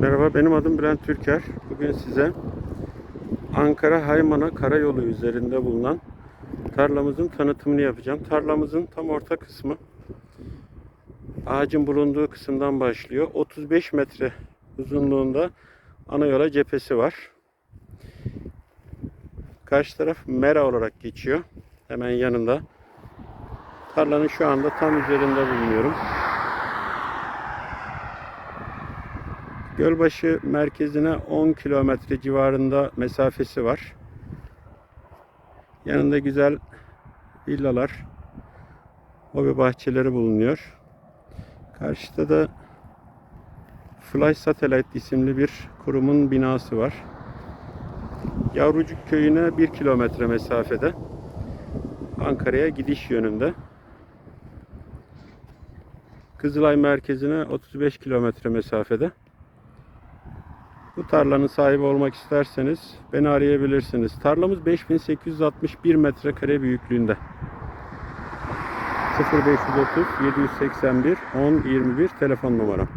Merhaba benim adım Bülent Türker. Bugün size Ankara Haymana Karayolu üzerinde bulunan tarlamızın tanıtımını yapacağım. Tarlamızın tam orta kısmı ağacın bulunduğu kısımdan başlıyor. 35 metre uzunluğunda ana yola cephesi var. Karşı taraf mera olarak geçiyor. Hemen yanında. Tarlanın şu anda tam üzerinde bulunuyorum. Gölbaşı merkezine 10 kilometre civarında mesafesi var. Yanında güzel villalar, hobi bahçeleri bulunuyor. Karşıda da Fly Satellite isimli bir kurumun binası var. Yavrucuk köyüne 1 kilometre mesafede. Ankara'ya gidiş yönünde. Kızılay merkezine 35 kilometre mesafede. Bu tarlanın sahibi olmak isterseniz beni arayabilirsiniz. Tarlamız 5861 metrekare büyüklüğünde. 0530 781 10 21 telefon numaram.